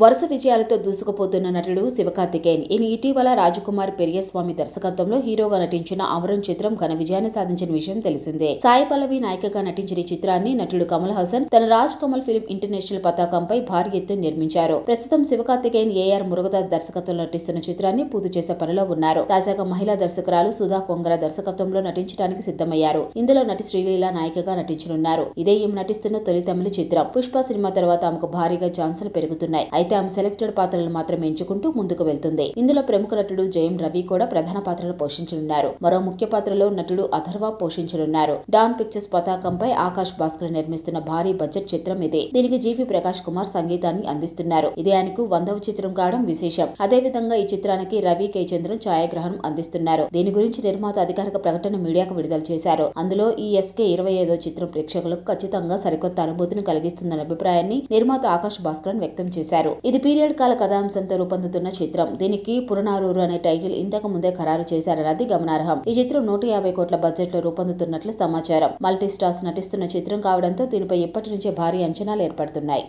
వరుస విజయాలతో దూసుకుపోతున్న నటుడు శివకార్తికేయన్. ఈయన ఇటీవల రాజకుమార్ పెరియస్వామి దర్శకత్వంలో హీరోగా నటించిన అమరం చిత్రం ఘన విజయాన్ని సాధించిన విషయం తెలిసిందే. సాయి పల్లవి నాయికగా నటించిన ఈ చిత్రాన్ని నటుడు కమల్ హాసన్ తన రాజ్ కమల్ ఫిల్మ్ ఇంటర్నేషనల్ పతాకంపై భారీ ఎత్తున నిర్మించారు. ప్రస్తుతం శివకార్తికేయన్ ఏఆర్ మురుగదాస్ దర్శకత్వంలో నటిస్తున్న చిత్రాన్ని పూర్తి చేసే పనిలో ఉన్నారు. తాజాగా మహిళా దర్శకురాలు సుధా కొంగర దర్శకత్వంలో నటించడానికి సిద్ధమయ్యారు. ఇందులో నటి శ్రీలీల నాయికగా నటించనున్నారు. ఇదే ఈమె నటిస్తున్న తొలి తమిళ చిత్రం. పుష్ప సినిమా తర్వాత ఆమెకు భారీగా ఛాన్సులు పెరుగుతున్నాయి. అయితే ఆమె సెలెక్టెడ్ పాత్రలు మాత్రం ఎంచుకుంటూ ముందుకు వెళ్తుంది. ఇందులో ప్రముఖ నటుడు జయం రవి కూడా ప్రధాన పాత్రలు పోషించనున్నారు. మరో ముఖ్య పాత్రలో నటుడు అథర్వ పోషించనున్నారు. డాన్ పిక్చర్స్ పతాకంపై ఆకాష్ భాస్కర్ నిర్మిస్తున్న భారీ బడ్జెట్ చిత్రం ఇది. దీనికి జీవి ప్రకాష్ కుమార్ సంగీతాన్ని అందిస్తున్నారు. ఇది ఆయనకు వందవ చిత్రం కావడం విశేషం. అదే విధంగా ఈ చిత్రానికి రవి కే చంద్రన్ ఛాయాగ్రహణం అందిస్తున్నారు. దీని గురించి నిర్మాత అధికారిక ప్రకటన మీడియాకు విడుదల చేశారు. అందులో ఈ ఎస్కే ఇరవై ఐదో చిత్రం ప్రేక్షకులకు ఖచ్చితంగా సరికొత్త అనుభూతిని కలిగిస్తుందన్న అభిప్రాయాన్ని నిర్మాత ఆకాష్ భాస్కరన్ వ్యక్తం చేశారు. ఇది పీరియడ్ కాల కథాంశంతో రూపొందుతున్న చిత్రం. దీనికి పురనారూరు అనే టైటిల్ ఇంతకు ముందే ఖరారు చేశారన్నది గమనార్హం. ఈ చిత్రం నూట యాభై కోట్ల బడ్జెట్లో రూపొందుతున్నట్లు సమాచారం. మల్టీ స్టార్స్ నటిస్తున్న చిత్రం కావడంతో దీనిపై ఇప్పటి నుంచే భారీ అంచనాలు ఏర్పడుతున్నాయి.